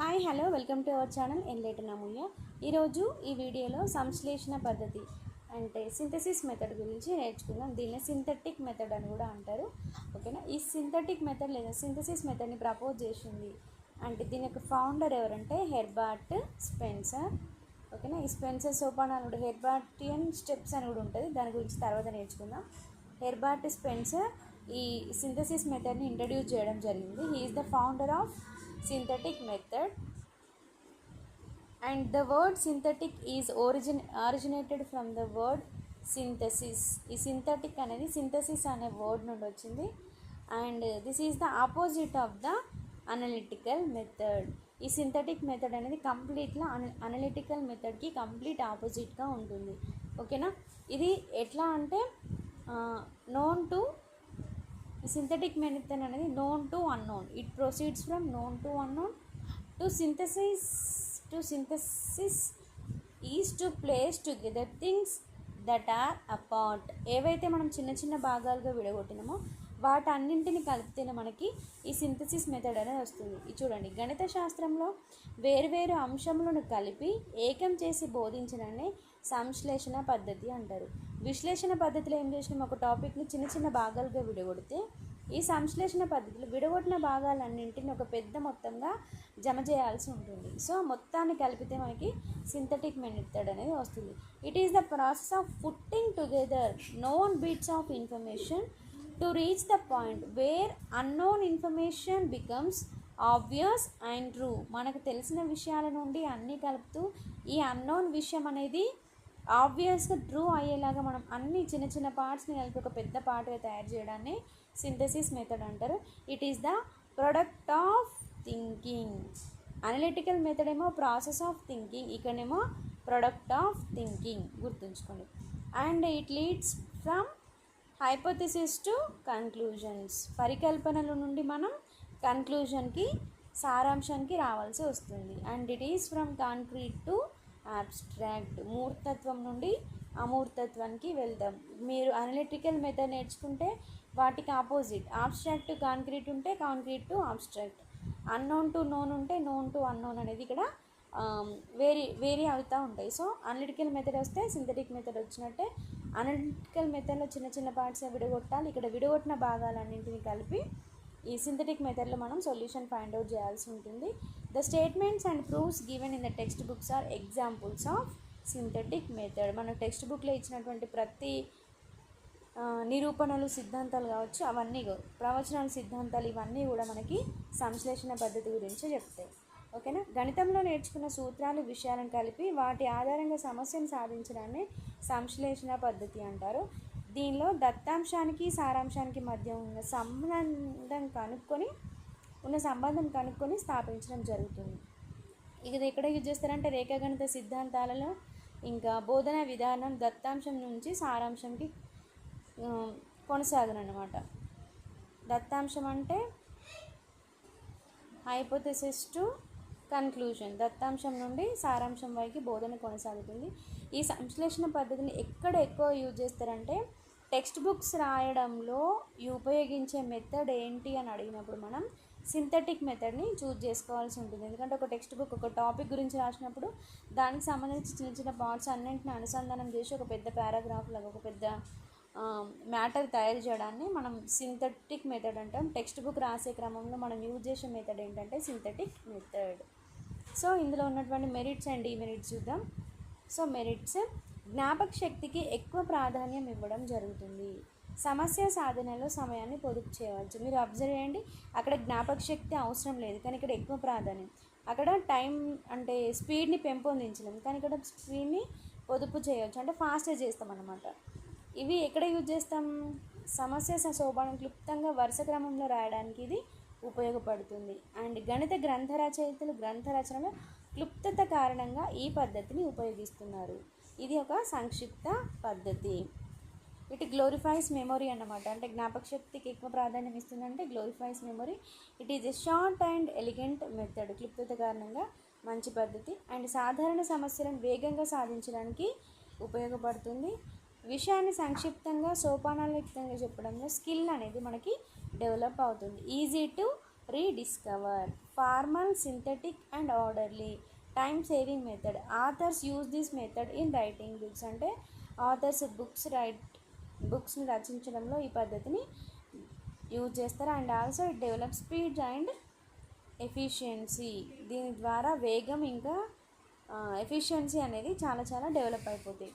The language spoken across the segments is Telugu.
Hi hello welcome to our channel N light నమూయ ఈరోజు ఈ వీడియోలో సంశ్లేషణ పద్ధతి అంటే సింథసిస్ మెథడ్ గురించి నేర్చుకుందాం. దీన్ని సింథటిక్ మెథడ్ అని కూడా అంటారు. ఓకేనా? ఈ సింథటిక్ మెథడ్ లేదా సింథసిస్ మెథడ్ని ప్రపోజ్ చేసింది అంటే దీని యొక్క ఫౌండర్ ఎవరంటే హెర్బార్ట్ స్పెన్సర్. ఓకేనా? ఈ స్పెన్సర్ సోపాన్ అని కూడా హెర్బార్టియన్ స్టెప్స్ అని కూడా ఉంటుంది. దాని గురించి తర్వాత నేర్చుకుందాం. హెర్బార్ట్ స్పెన్సర్ ఈ సింథసిస్ మెథడ్ని ఇంట్రడ్యూస్ చేయడం జరిగింది. He is the founder of synthetic method and the word synthetic is origin originated from the word synthesis ఈ సింథటిక్ అనేది సింథసిస్ అనే వర్డ్ నుండి వచ్చింది. And this is the opposite of the analytical method ఈ సింథటిక్ మెథడ్ అనేది కంప్లీట్గా అన అనలిటికల్ మెథడ్కి కంప్లీట్ ఆపోజిట్గా ఉంటుంది. ఓకేనా ఇది ఎట్లా అంటే నోన్ టు సింథటిక్ మెథడ్ అనేది known to unknown it proceeds from known to unknown to synthesis to synthesis is to place together things that are apart ఏవైతే మనం చిన్న చిన్న భాగాలుగా విడగొట్టినామో వాటన్నింటిని కలిపితేనే మనకి ఈ సింథసిస్ మెథడ్ అనేది వస్తుంది. ఇది చూడండి. గణిత శాస్త్రంలో వేర్వేరు అంశములను కలిపి ఏకం చేసి బోధించడాన్ని సంశ్లేషణ పద్ధతి అంటారు. విశ్లేషణ పద్ధతిలో ఏం చేసినాం? ఒక టాపిక్ని చిన్న చిన్న భాగాలుగా విడగొడితే ఈ సంశ్లేషణ పద్ధతిలో విడగొట్టిన భాగాలన్నింటిని ఒక పెద్ద మొత్తంగా జమ చేయాల్సి ఉంటుంది. సో మొత్తాన్ని కలిపితే మనకి సింథటిక్ మెథడ్ అనేది వస్తుంది. It is the process of putting together known bits of information to reach the point where unknown information becomes obvious and true మనకు తెలిసిన విషయాల నుండి అన్నీ కలుపుతూ ఈ అన్నోన్ విషయం అనేది ఆబ్వియస్గా ట్రూ అయ్యేలాగా మనం అన్ని చిన్న చిన్న పార్ట్స్ని కలిపి ఒక పెద్ద పార్ట్గా తయారు చేయడాన్ని సింథసిస్ మెథడ్ అంటారు. It is the product of thinking analytical method ఏమో ప్రాసెస్ ఆఫ్ థింకింగ్ ఇక్కడేమో ప్రొడక్ట్ ఆఫ్ థింకింగ్ గుర్తుంచుకోండి. And it leads from hypothesis to conclusions పరికల్పనల నుండి మనం కన్క్లూజన్కి సారాంశానికి రావాల్సి వస్తుంది. And it is from concrete to abstract మూర్తత్వం నుండి అమూర్తత్వానికి వెళ్దాం. మీరు అనలిటికల్ మెథడ్ నేర్చుకుంటే వాటికి ఆపోజిట్ ఆబ్స్ట్రాక్ట్ కాంక్రీట్ ఉంటే concrete to abstract unknown to known ఉంటే నోన్ టు అన్నోన్ అనేది ఇక్కడ వేరీ వేరీ అవుతూ ఉంటాయి. సో అనలిటికల్ మెథడ్ వస్తే సింథటిక్ మెథడ్ వచ్చినట్టే అనలిటికల్ మెథడ్లో చిన్న చిన్న పార్ట్స్ విడగొట్టాలి. ఇక్కడ విడగొట్టిన భాగాలన్నింటినీ కలిపి ఈ సింథటిక్ మెథడ్లో మనం సొల్యూషన్ ఫైండ్ అవుట్ చేయాల్సి ఉంటుంది. The statements and proofs given in the text books are examples of synthetic method మన టెక్స్ట్ బుక్లో ఇచ్చినటువంటి ప్రతి నిరూపణలు సిద్ధాంతాలు కావచ్చు అవన్నీ ప్రవచనాలు సిద్ధాంతాలు ఇవన్నీ కూడా మనకి సంశ్లేషణ పద్ధతి గురించి చెప్తాయి. ఓకేనా? గణితంలో నేర్చుకున్న సూత్రాలు విషయాలను కలిపి వాటి ఆధారంగా సమస్యను సాధించడాన్ని సంశ్లేషణ పద్ధతి అంటారు. దీనిలో దత్తాంశానికి సారాంశానికి మధ్య ఉన్న సంబంధం కనుక్కొని ఉన్న సంబంధం కనుక్కొని స్థాపించడం జరుగుతుంది. ఇది ఎక్కడ యూజ్ చేస్తారంటే రేఖాగణిత సిద్ధాంతాలలో ఇంకా బోధన విధానం దత్తాంశం నుంచి సారాంశంకి కొనసాగనమాట దత్తాంశం అంటే హైపోథెసిస్ టు కన్క్లూజన్. దత్తాంశం నుండి సారాంశం వైపు బోధన కొనసాగుతుంది. ఈ సంశ్లేషణ పద్ధతిని ఎక్కడ ఎక్కువ యూజ్ చేస్తారంటే టెక్స్ట్ బుక్స్ రాయడంలో ఉపయోగించే మెథడ్ ఏంటి అని అడిగినప్పుడు మనం సింథటిక్ మెథడ్ని చూజ్ చేసుకోవాల్సి ఉంటుంది. ఎందుకంటే ఒక టెక్స్ట్ బుక్ ఒక టాపిక్ గురించి రాసినప్పుడు దానికి సంబంధించి చిన్న చిన్న పార్ట్స్ అన్నింటిని అనుసంధానం చేసి ఒక పెద్ద పారాగ్రాఫ్ లాగా ఒక పెద్ద మ్యాటర్ తయారు చేయడాన్ని మనం సింథటిక్ మెథడ్ అంటాం. టెక్స్ట్ బుక్ రాసే క్రమంలో మనం యూజ్ చేసే మెథడ్ ఏంటంటే సింథటిక్ మెథడ్. సో ఇందులో ఉన్నటువంటి మెరిట్స్ అండ్ డిమెరిట్స్ చూద్దాం. సో మెరిట్స్ జ్ఞాపక శక్తికి ఎక్కువ ప్రాధాన్యం ఇవ్వడం జరుగుతుంది. సమస్య సాధనలో సమయాన్ని పొదుపు చేయవచ్చు. మీరు అబ్జర్వ్ చేయండి అక్కడ జ్ఞాపక శక్తి అవసరం లేదు కానీ ఇక్కడ ఎక్కువ ప్రాధాన్యం. అక్కడ టైం అంటే స్పీడ్ని పెంపొందించలేం కానీ ఇక్కడ స్పీడ్ని పొదుపు చేయవచ్చు. అంటే ఫాస్ట్గా చేస్తాం అన్నమాట ఇవి ఎక్కడ యూజ్ చేస్తాం? సమస్య సోపానం క్లుప్తంగా వరుస క్రమంలో రాయడానికి ఇది ఉపయోగపడుతుంది. అండ్ గణిత గ్రంథ రచయితలు గ్రంథ రచనలో క్లుప్తత కారణంగా ఈ పద్ధతిని ఉపయోగిస్తున్నారు. ఇది ఒక సంక్షిప్త పద్ధతి. ఇట్ గ్లోరిఫైస్ మెమొరీ అన్నమాట. అంటే జ్ఞాపక శక్తికి ఎక్కువ ప్రాధాన్యం ఇస్తుందంటే glorifies memory. It is a short and elegant method క్లుప్తత కారణంగా మంచి పద్ధతి. అండ్ సాధారణ సమస్యలను వేగంగా సాధించడానికి ఉపయోగపడుతుంది. విషయాన్ని సంక్షిప్తంగా సోపానాలయుక్తంగా చెప్పడంలో స్కిల్ అనేది మనకి డెవలప్ అవుతుంది. Easy to rediscover formal synthetic and orderly time saving method authors use this method in writing books అంటే ఆథర్స్ బుక్స్ రైట్ బుక్స్ని రచించడంలో ఈ పద్ధతిని యూజ్ చేస్తారు. And also it develop speed and efficiency. దీని ద్వారా వేగం ఇంకా ఎఫిషియన్సీ అనేది చాలా చాలా డెవలప్ అయిపోతాయి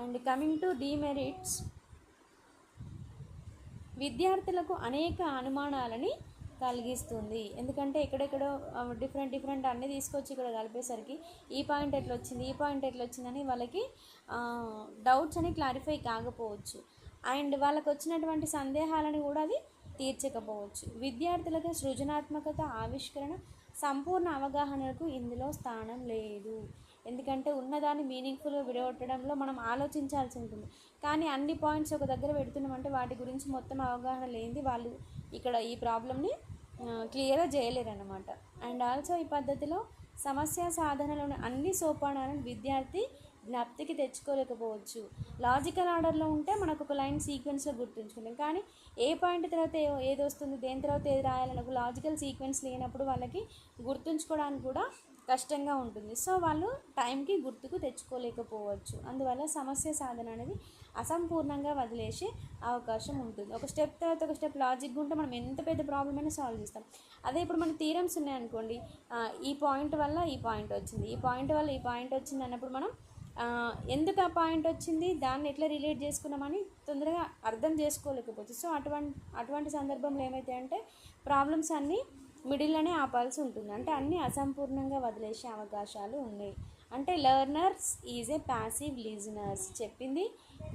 అండ్ కమింగ్ టు డీమెరిట్స్ విద్యార్థులకు అనేక అనుమానాలని కలిగిస్తుంది. ఎందుకంటే ఎక్కడెక్కడో డిఫరెంట్ డిఫరెంట్ అన్నీ తీసుకొచ్చి ఇక్కడ కలిపేసరికి ఈ పాయింట్ ఎట్లా వచ్చింది ఈ పాయింట్ ఎట్లా వచ్చిందని వాళ్ళకి డౌట్స్ అని క్లారిఫై కాకపోవచ్చు. అండ్ వాళ్ళకు వచ్చినటువంటి సందేహాలను కూడా అది తీర్చకపోవచ్చు. విద్యార్థులకు సృజనాత్మకత ఆవిష్కరణ సంపూర్ణ అవగాహనకు ఇందులో స్థానం లేదు. ఎందుకంటే ఉన్నదాన్ని మీనింగ్ఫుల్గా విడగొట్టడంలో మనం ఆలోచించాల్సి ఉంటుంది. కానీ అన్ని పాయింట్స్ ఒక దగ్గర పెడుతున్నామంటే వాటి గురించి మొత్తం అవగాహన లేనిది వాళ్ళు ఇక్కడ ఈ ప్రాబ్లమ్ని క్లియర్గా చేయలేరు అనమాట అండ్ ఆల్సో ఈ పద్ధతిలో సమస్య సాధనలోని అన్ని సోపానాలను విద్యార్థి జ్ఞప్తికి తెచ్చుకోలేకపోవచ్చు. లాజికల్ ఆర్డర్లో ఉంటే మనకు ఒక లైన్ సీక్వెన్స్లో గుర్తుంచుకుంటాం. కానీ ఏ పాయింట్ తర్వాత ఏది వస్తుంది దేని తర్వాత ఏది రాయాలని ఒక లాజికల్ సీక్వెన్స్ లేనప్పుడు వాళ్ళకి గుర్తుంచుకోవడానికి కూడా కష్టంగా ఉంటుంది. సో వాళ్ళు టైంకి గుర్తుకు తెచ్చుకోలేకపోవచ్చు. అందువల్ల సమస్య సాధన అనేది అసంపూర్ణంగా వదిలేసే అవకాశం ఉంటుంది. ఒక స్టెప్ తర్వాత ఒక స్టెప్ లాజిక్గా ఉంటే మనం ఎంత పెద్ద ప్రాబ్లమ్ అయినా సాల్వ్ చేస్తాం. అదే ఇప్పుడు మన థీరమ్స్ ఉన్నాయనుకోండి ఈ పాయింట్ వల్ల ఈ పాయింట్ వచ్చింది ఈ పాయింట్ వల్ల ఈ పాయింట్ వచ్చింది అన్నప్పుడు మనం ఎందుకు ఆ పాయింట్ వచ్చింది? దాన్ని ఎట్లా రిలేట్ చేసుకున్నామని తొందరగా అర్థం చేసుకోలేకపోతుంది సో అటువంటి అటువంటి సందర్భంలో ఏమైతే అంటే ప్రాబ్లమ్స్ అన్నీ మిడిల్లోనే ఆపాల్సి ఉంటుంది. అంటే అన్నీ అసంపూర్ణంగా వదిలేసే అవకాశాలు ఉన్నాయి. అంటే learners is a passive listeners చెప్పింది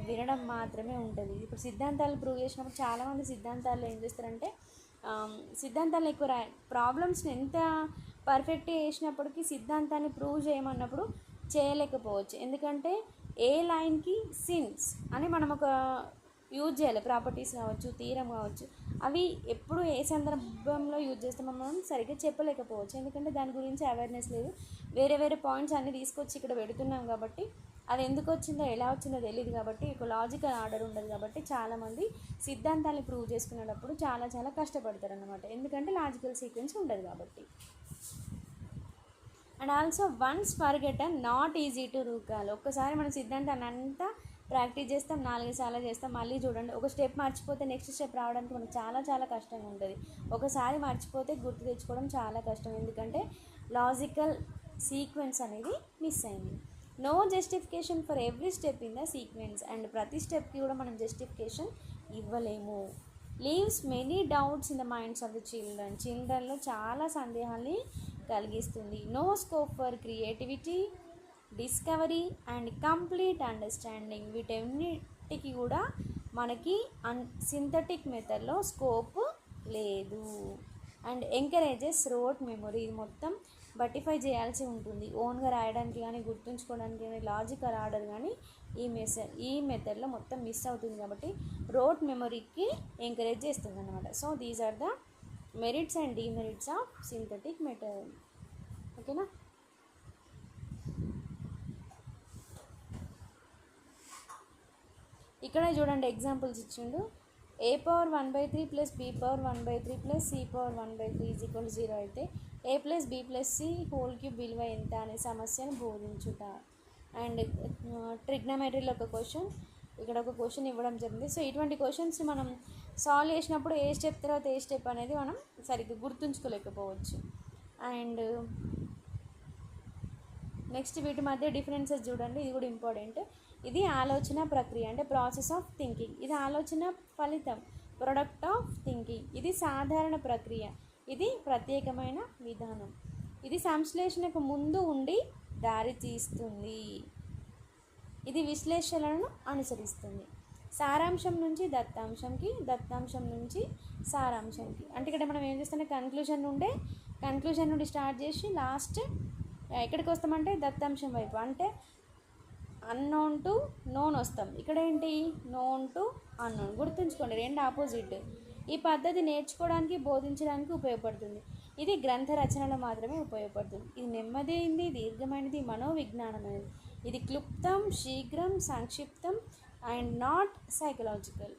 వినడం మాత్రమే ఉంటుంది. ఇప్పుడు సిద్ధాంతాలు ప్రూవ్ చేసినప్పుడు చాలామంది సిద్ధాంతాలు ఏం చేస్తారంటే సిద్ధాంతాలు ఎక్కువ రా ప్రాబ్లమ్స్ని ఎంత పర్ఫెక్ట్గా చేసినప్పటికీ సిద్ధాంతాన్ని ప్రూవ్ చేయమన్నప్పుడు చేయలేకపోవచ్చు. ఎందుకంటే ఏ లైన్కి సిన్స్ అని మనం ఒక యూజ్ చేయాలి. ప్రాపర్టీస్ కావచ్చు తీరం కావచ్చు. అవి ఎప్పుడు ఏ సందర్భంలో యూజ్ చేస్తామో మనం సరిగ్గా చెప్పలేకపోవచ్చు. ఎందుకంటే దాని గురించి అవేర్నెస్ లేదు. వేరే వేరే పాయింట్స్ అన్నీ తీసుకొచ్చి ఇక్కడ పెడుతున్నాం కాబట్టి అది ఎందుకు వచ్చిందో ఎలా వచ్చిందో తెలియదు కాబట్టి ఒక లాజికల్ ఆర్డర్ ఉండదు కాబట్టి చాలామంది సిద్ధాంతాన్ని ప్రూవ్ చేసుకునేటప్పుడు చాలా చాలా కష్టపడతారు అనమాట ఎందుకంటే లాజికల్ సీక్వెన్స్ ఉండదు కాబట్టి. And also once forgotten not easy to recall ఒక్కసారి మన సిద్ధాంతాన్ని అంతా ప్రాక్టీస్ చేస్తాం నాలుగు సార్లు చేస్తాం మళ్ళీ చూడండి. ఒక స్టెప్ మర్చిపోతే నెక్స్ట్ స్టెప్ రావడానికి మనకు చాలా చాలా కష్టంగా ఉంటుంది. ఒకసారి మర్చిపోతే గుర్తు తెచ్చుకోవడం చాలా కష్టం. ఎందుకంటే లాజికల్ సీక్వెన్స్ అనేది మిస్ అయింది. No justification for every step in the sequence and ప్రతి స్టెప్కి కూడా మనం జస్టిఫికేషన్ ఇవ్వలేము. Leaves many doubts in the minds of the children చిల్డ్రన్లో చాలా సందేహాల్ని కలిగిస్తుంది. No scope for creativity discovery and complete understanding వీటన్నిటికీ కూడా మనకి అన్ సింథటిక్ మెథడ్లో స్కోప్ లేదు. అండ్ ఎంకరేజెస్ రోట్ మెమొరీ ఇది మొత్తం బటిఫై చేయాల్సి ఉంటుంది. ఓన్గా రాయడానికి కానీ గుర్తుంచుకోవడానికి కానీ లాజికల్ ఆర్డర్ కానీ ఈ మెస ఈ మెథడ్లో మొత్తం మిస్ అవుతుంది కాబట్టి రోట్ మెమొరీకి ఎంకరేజ్ చేస్తుంది అనమాట so these are the merits and demerits of synthetic material ఓకేనా? ఇక్కడ చూడండి ఎగ్జాంపుల్స్ ఇచ్చిండు. A power one by three plus B power one by three plus C power one by three is equal zero అయితే A plus B plus C whole cube విలువ ఎంత అనే సమస్యను బోధించుట. అండ్ ట్రిగ్నమెట్రీలో ఒక క్వశ్చన్ ఇక్కడ ఒక క్వశ్చన్ ఇవ్వడం జరిగింది. సో ఇటువంటి క్వశ్చన్స్ని మనం సాల్వ్ చేసినప్పుడు ఏ స్టెప్ తర్వాత ఏ స్టెప్ అనేది మనం సరిగ్గా గుర్తుంచుకోలేకపోవచ్చు. అండ్ నెక్స్ట్ వీటి మధ్య డిఫరెన్సెస్ చూడండి ఇది కూడా ఇంపార్టెంట్. ఇది ఆలోచన ప్రక్రియ అంటే ప్రాసెస్ ఆఫ్ థింకింగ్. ఇది ఆలోచన ఫలితం ప్రొడక్ట్ ఆఫ్ థింకింగ్. ఇది సాధారణ ప్రక్రియ ఇది ప్రత్యేకమైన విధానం. ఇది సంశ్లేషణకు ముందు ఉండి దారి తీస్తుంది. ఇది విశ్లేషణలను అనుసరిస్తుంది. సారాంశం నుంచి దత్తాంశంకి దత్తాంశం నుంచి సారాంశంకి. అంటే ఇక్కడ మనం ఏం చేస్తాం కన్క్లూజన్ నుండే కన్క్లూజన్ నుండి స్టార్ట్ చేసి లాస్ట్ ఎక్కడికి వస్తామంటే దత్తాంశం వైపు. అంటే అన్నోన్ టు నోన్ వస్తాం. ఇక్కడ ఏంటి? నోన్ టు అన్నోన్ గుర్తుంచుకోండి రెండు ఆపోజిట్ ఈ పద్ధతి నేర్చుకోవడానికి బోధించడానికి ఉపయోగపడుతుంది. ఇది గ్రంథ రచనలో మాత్రమే ఉపయోగపడుతుంది. ఇది నెమ్మదైంది దీర్ఘమైనది మనోవిజ్ఞానమైనది. ఇది క్లుప్తం శీఘ్రం సంక్షిప్తం అండ్ నాట్ సైకలాజికల్.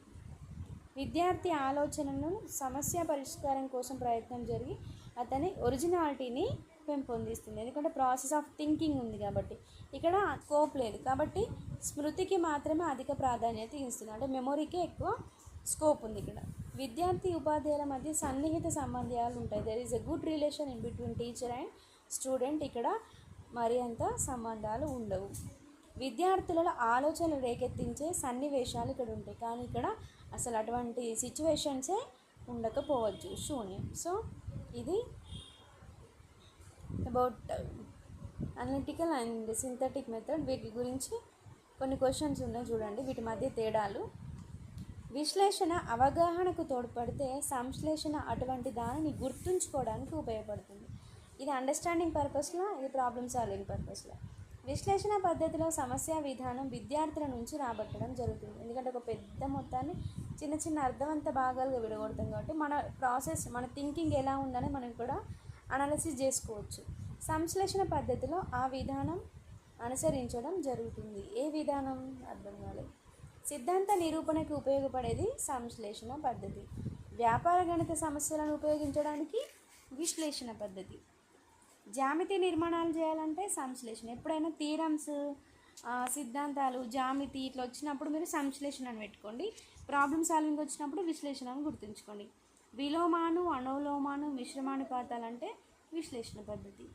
విద్యార్థి ఆలోచనను సమస్య పరిష్కారం కోసం ప్రయత్నం జరిగి అతని ఒరిజినాలిటీని పెంపొందిస్తుంది. ఎందుకంటే ప్రాసెస్ ఆఫ్ థింకింగ్ ఉంది కాబట్టి. ఇక్కడ కోప్ లేదు. కాబట్టి స్మృతికి మాత్రమే అధిక ప్రాధాన్యత ఇస్తుంది. అంటే మెమొరీకే ఎక్కువ స్కోప్ ఉంది ఇక్కడ. విద్యార్థి ఉపాధ్యాయుల మధ్య సన్నిహిత సంబంధాలు ఉంటాయి. There is a good relation in between teacher and student ఇక్కడ మరి అంత సంబంధాలు ఉండవు. విద్యార్థులలో ఆలోచనలు రేకెత్తించే సన్నివేశాలు ఇక్కడ ఉంటాయి. కానీ ఇక్కడ అసలు అటువంటి సిచ్యువేషన్సే ఉండకపోవచ్చు. శూన్యం. సో ఇది about analytical and synthetic method వీటి గురించి కొన్ని క్వశ్చన్స్ ఉన్నాయి చూడండి. వీటి మధ్య తేడాలు. విశ్లేషణ అవగాహనకు తోడ్పడితే సంశ్లేషణ అటువంటి దానిని గుర్తుంచుకోవడానికి ఉపయోగపడుతుంది. ఇది అండర్స్టాండింగ్ పర్పస్లో ఇది ప్రాబ్లమ్ సాల్వింగ్ పర్పస్లో విశ్లేషణ పద్ధతిలో సమస్య విధానం విద్యార్థుల నుంచి రాబట్టడం జరుగుతుంది. ఎందుకంటే ఒక పెద్ద మొత్తాన్ని చిన్న చిన్న అర్థవంత భాగాలుగా విడగొడతాం కాబట్టి మన ప్రాసెస్ మన థింకింగ్ ఎలా ఉందని మనం కూడా అనాలిసిస్ చేసుకోవచ్చు. సంశ్లేషణ పద్ధతిలో ఆ విధానం అనుసరించడం జరుగుతుంది. ఏ విధానం? అర్థం కాలేదు. సిద్ధాంత నిరూపణకు ఉపయోగపడేది సంశ్లేషణ పద్ధతి. వ్యాపార గణిత సమస్యలను ఉపయోగించడానికి విశ్లేషణ పద్ధతి. జామితి నిర్మాణాలు చేయాలంటే సంశ్లేషణ. ఎప్పుడైనా థీరమ్స్ సిద్ధాంతాలు జామితి ఇట్లా వచ్చినప్పుడు మీరు సంశ్లేషణ అని పెట్టుకోండి. ప్రాబ్లమ్ సాల్వింగ్ వచ్చినప్పుడు విశ్లేషణ అని గుర్తుంచుకోండి. విలోమాను అనులోమాను మిశ్రమానుపాతాలంటే విశ్లేషణ పద్ధతి.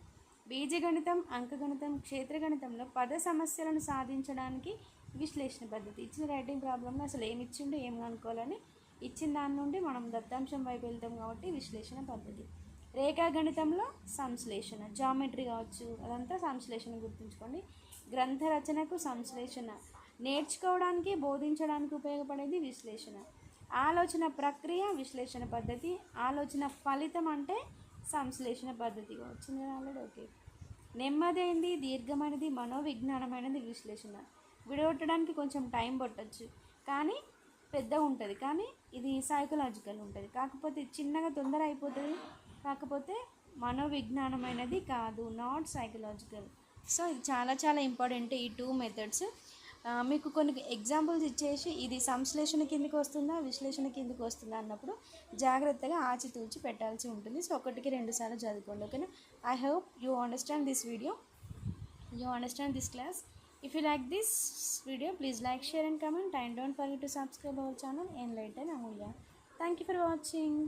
బీజగణితం అంకగణితం క్షేత్రగణితంలో పద సమస్యలను సాధించడానికి విశ్లేషణ పద్ధతి. ఇచ్చిన రైటింగ్ ప్రాబ్లంలో అసలు ఏమి ఇచ్చిండో ఏం కనుక్కోవాలని ఇచ్చిన దాని నుండి మనం దత్తాంశం వైపు వెళ్తాం కాబట్టి విశ్లేషణ పద్ధతి. రేఖాగణితంలో సంశ్లేషణ జామెట్రీ కావచ్చు అదంతా సంశ్లేషణ గుర్తుంచుకోండి. గ్రంథ రచనకు సంశ్లేషణ. నేర్చుకోవడానికి బోధించడానికి ఉపయోగపడేది విశ్లేషణ. ఆలోచన ప్రక్రియ విశ్లేషణ పద్ధతి. ఆలోచన ఫలితం అంటే సంశ్లేషణ పద్ధతి వచ్చింది ఆల్రెడీ ఓకే. నెమ్మదైంది దీర్ఘమైనది మనోవిజ్ఞానమైనది విశ్లేషణ. విడగొట్టడానికి కొంచెం టైం పట్టచ్చు. కానీ పెద్ద ఉంటుంది కానీ ఇది సైకలాజికల్ ఉంటుంది. కాకపోతే చిన్నగా తొందర అయిపోతుంది కాకపోతే మనోవిజ్ఞానమైనది కాదు నాట్ సైకలాజికల్ సో ఇది చాలా చాలా ఇంపార్టెంట్ ఈ టూ మెథడ్స్ మీకు కొన్ని ఎగ్జాంపుల్స్ ఇచ్చేసి ఇది సంశ్లేషణ కిందకి వస్తుందా విశ్లేషణ కిందకి వస్తుందా అన్నప్పుడు జాగ్రత్తగా ఆచితూచి పెట్టాల్సి ఉంటుంది. సో ఒకటికి రెండు సార్లు చదువుకోండి ఓకేనా? I hope you understand this video you understand this class if you like this video please like share and comment and don't for to subscribe our channel N light and Amulya thank you for watching